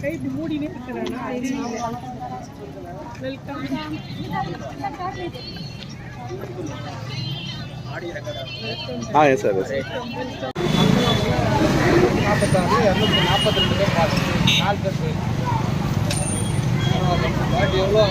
கை இப்படி மூடினே இருக்கிறேன்னா தெரியல வெல்கம் ஆ எஸ் சார் நாற்பத்தாறு இரநூத்தி நாற்பத்தி ரெண்டு பேர் பார்த்து நாலு பேர் போயிருக்கோம் பட் எவ்வளோ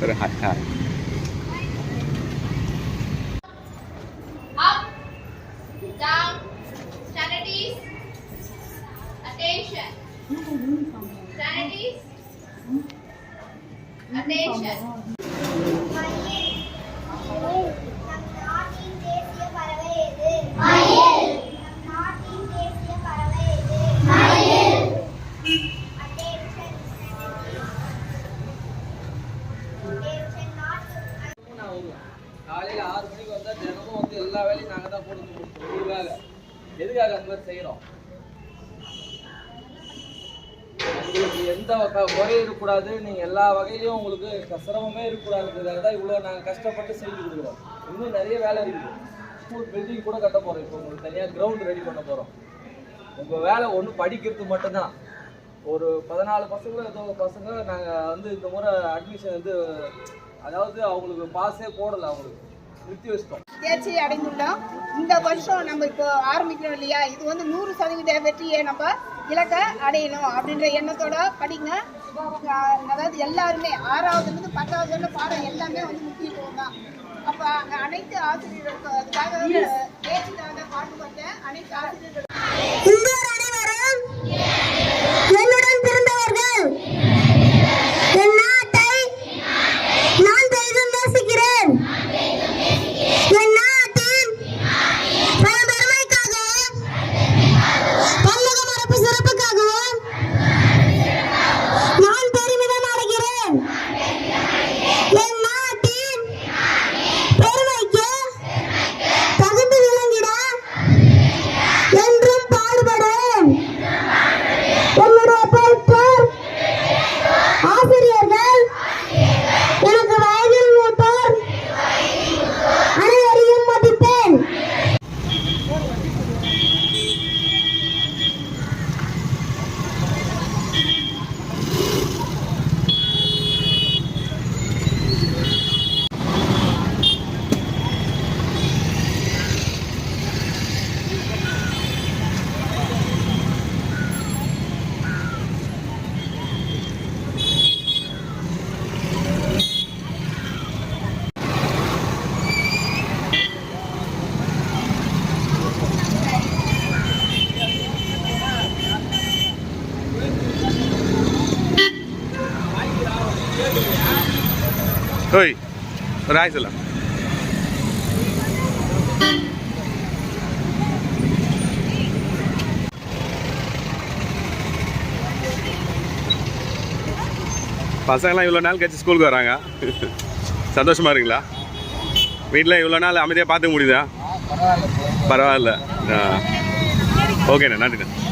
சார் ஹாய் ஹாய் எந்த குறையும் இருக்கக்கூடாது. நீங்கள் எல்லா வகையிலையும் உங்களுக்கு சிரமமே இருக்கக்கூடாதுன்றதுக்காக தான் இவ்வளோ நாங்கள் கஷ்டப்பட்டு செஞ்சு கொடுக்குறோம். இன்னும் நிறைய வேலை இருக்குது ஸ்கூல் பில்டிங் கூட கட்ட போகிறோம் இப்போ உங்களுக்கு தனியாக கிரவுண்ட் ரெடி பண்ண போகிறோம் உங்கள் வேலை ஒன்று படிக்கிறது மட்டும்தான். ஒரு பதினாலு பசங்களை ஏதோ பசங்க நாங்கள் வந்து இந்த முறை அட்மிஷன் வந்து அதாவது அவங்களுக்கு பாஸே போடலை அவங்களுக்கு. நிறுத்தி வச்சிட்டோம். தேர்ச்சி அடைந்துள்ளோம் இந்த வருஷம் நம்ம இப்போ ஆரம்பிக்கிறோம் இல்லையா? இது வந்து நூறு சதவீத வெற்றியை நம்ம இலக்கை அடையணும் அப்படின்ற எண்ணத்தோட படிங்க. அதாவது எல்லாருமே ஆறாவதுலேருந்து பத்தாவது வரை பாடம் எல்லாமே வந்து முக்கியத்துவம் தான். அப்போ அங்கே அனைத்து ஆசிரியர்களுக்கும் அதுக்காக தேர்ச்சிக்காக பாடுபட்ட அனைத்து ஆசிரியர்களுக்கும் ஓய் ஒரு சொல்லலாம் பசங்களாம் இவ்வளோ நாள் கழிச்சு ஸ்கூலுக்கு வராங்க. சந்தோஷமாக இருக்குங்களா? வீட்டில் இவ்வளோ நாள் அமைதியாக பார்த்துக்க முடியுதா? பரவாயில்ல. ஆ. ஓகேண்ணா நன்றிண்ணா.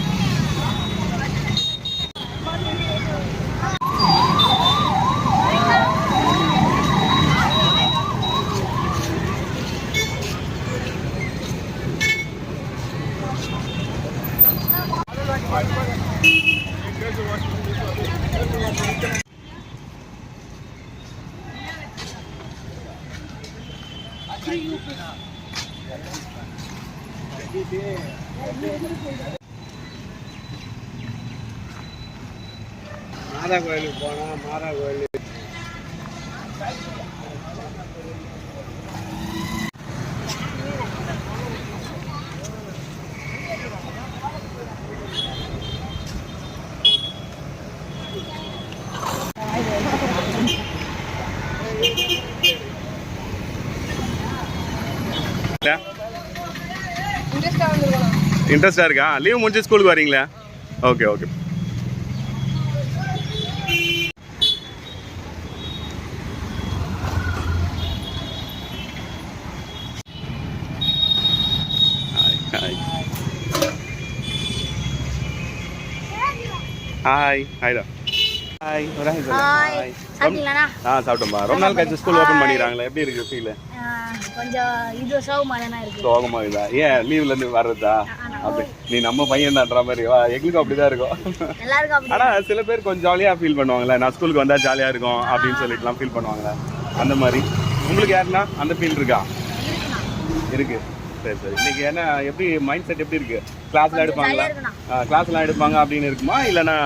மாதா கோயிலுக்கு போனால் மாதா கோயில் இன்ட்ரெஸ்டாக இருக்கா? லீவ் முடிஞ்சு ஸ்கூலுக்கு வரீங்களா ஓகே ஓகே ஹாய் ஹாய்டா ஹாய் ஒரு ஹாய் ஹாய் சாப்பிட்டீங்களா ஆ சாப்பிட்டோம்மா. ரொம்ப நாள் கழிச்சு ஸ்கூல் ஓபன் பண்ணிராங்களே எப்படி இருக்கு ஃபீல் கொஞ்சம் இது சோகமா தான இருக்கு. சோகமா இல்ல ஏன் லீவ்ல இருந்து வர்றதா? அப்படி. நீ நம்ம பையன் தான்ற மாதிரி. வா எங்களுக்கும் அப்படிதான் இருக்கும். எல்லாருக்கும் அப்படி. ஆனா சில பேர் கொஞ்சம் ஜாலியா ஃபீல் பண்ணுவாங்கல்ல. நான் ஸ்கூலுக்கு வந்தா ஜாலியா இருக்கும் அப்படின்னு சொல்லிட்டுலாம் ஃபீல் பண்ணுவாங்கல்ல. அந்த மாதிரி. உங்களுக்கு யாருன்னா அந்த ஃபீல் இருக்கா? இருக்கு. சரி சரி. இன்னைக்கு என்ன எப்படி மைண்ட் செட் எப்படி இருக்கு? கிளாஸ்ல எடுப்பாங்களா. கிளாஸ்லாம் எடுப்பாங்க அப்படின்னு இருக்குமா? இல்லைன்னா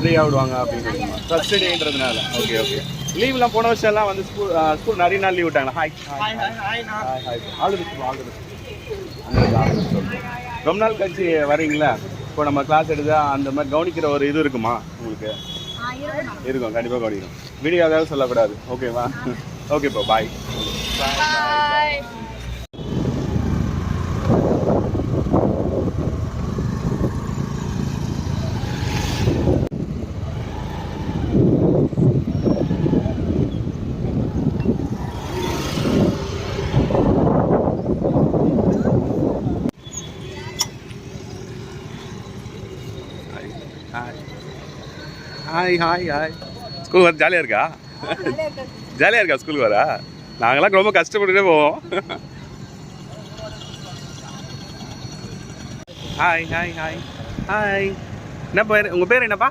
ஃப்ரீயாக விடுவாங்க அப்படின்னு இருக்குமா? ஃபர்ஸ்ட் டேன்றதுனால ஓகே ஓகே லீவ்லாம் போன வருஷம் எல்லாம் வந்து ஸ்கூல் ஸ்கூல் நிறைய நாள் லீவ் விட்டாங்களா? Hi hi hi hi all the all the ரொம்ப நாள் கழிச்சு வரீங்களா? இப்போ நம்ம கிளாஸ் எடுத்தா அந்த மாதிரி கவனிக்கிற ஒரு இது இருக்குமா உங்களுக்கு? இருக்கும் கண்டிப்பாக கவனிக்கணும். வீடியோ ஏதாவது சொல்லக்கூடாது. ஓகேவா ஓகேப்பா bye bye hi hi hi hi school வர ஜாலியாக இருக்கா? ஜாலியாக இருக்கா ஸ்கூலுக்கு வர? நாங்களாம் ரொம்ப கஷ்டப்பட்டுட்டே போவோம். ஹாய் ஹாய் ஹாய் ஹாய் என்ன பேர்? உங்கள் பேர் என்னப்பா?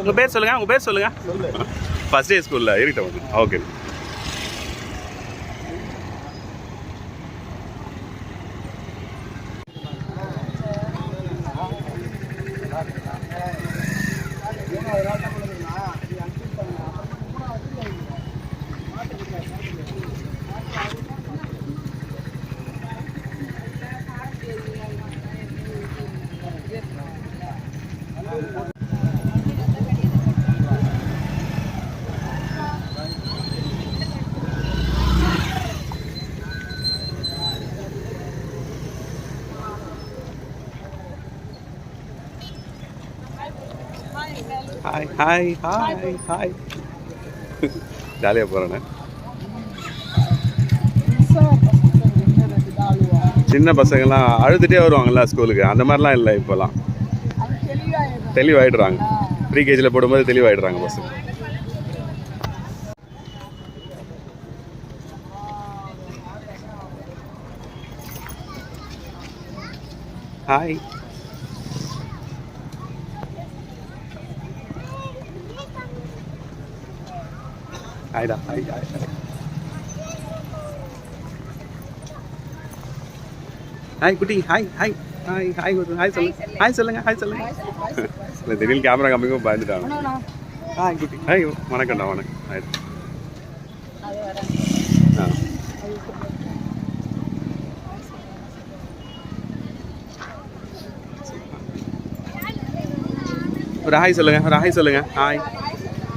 உங்கள் பேர் சொல்லுங்கள் உங்கள் பேர் சொல்லுங்கள் ஃபஸ்ட் டே ஸ்கூலில் இருக்கட்டும் ஓகே ஹாய் ஹாய் ஹாய் ஜாலியாக போகிறேண்ணே சின்ன பசங்கள்லாம் அழுதுகிட்டே வருவாங்கல்ல ஸ்கூலுக்கு. அந்த மாதிரிலாம் இல்லை இப்போலாம். தெளிவாயிடுறாங்க. ப்ரீ கேஜியில் போடும்போது தெளிவாயிடுறாங்க பசங்க. ஹாய் ஹாய்டா ஹாய் ஹாய் ஹாய் ஹாய் குட்டி hi hi hi hi hi சொல்லுங்க ஹாய் சொல்லுங்க ஹாய் சொல்லுங்க இல்லை திடீர்னு கேமரா கம்மிக்கும் பயந்துட்டாங்க ஹாய் குட்டி ஹாய் வணக்கம்டா வணக்கம் ஹாய் ஆ ஒரு ஹாய் சொல்லுங்க ஒரு ஹாய் சொல்லுங்க hi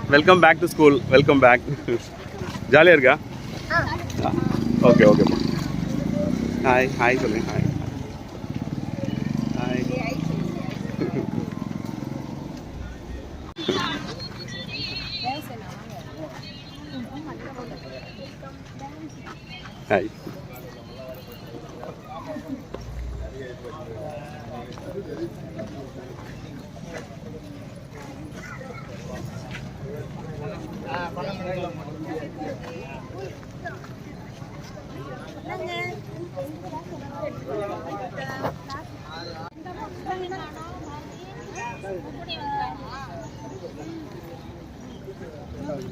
welcome back to school welcome back ஜாலியாக இருக்கா ஓகே ஓகேம்மா ஹாய் ஹாய் சொல்லுங்க ஹாய் ஹாய் ஹாய்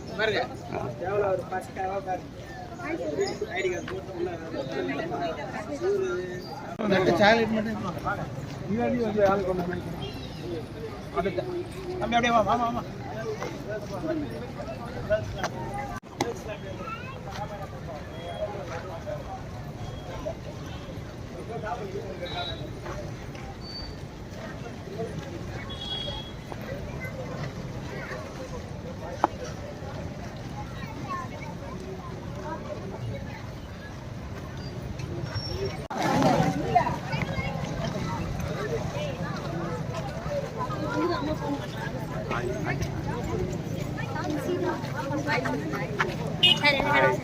பாருங்க. எவ்வளோ ஒரு பஸ்டாவாக பாருங்க சாக்லேட் மட்டும் பிரியாணி வந்து ஆள் கொண்டு தம்பி வாமா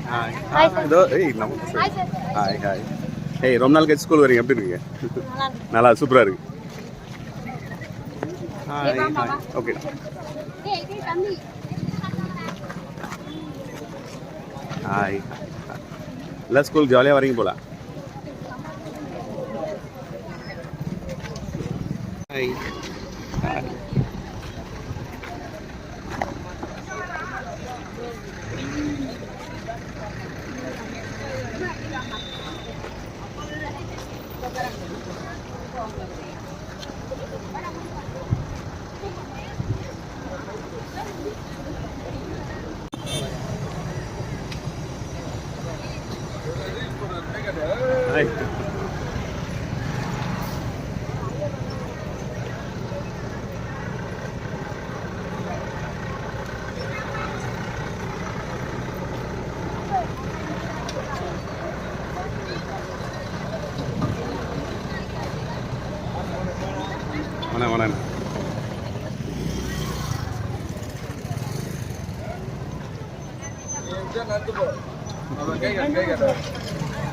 ஹாய் ஹாய் இதோ ஏய் நம்ம ஹாய் ஹாய் ஏய் ரொம்ப நாள் கழிச்சு ஸ்கூல் வரீங்க. எப்படி இருக்கீங்க? நல்லா சூப்பராக இருக்கு. ஓகே ஹாய் எல்லாம் ஸ்கூல் ஜாலியாக வரீங்க போல. Agora,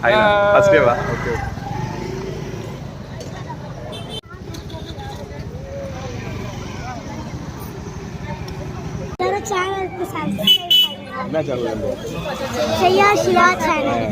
ayun pas diba okay channel channel.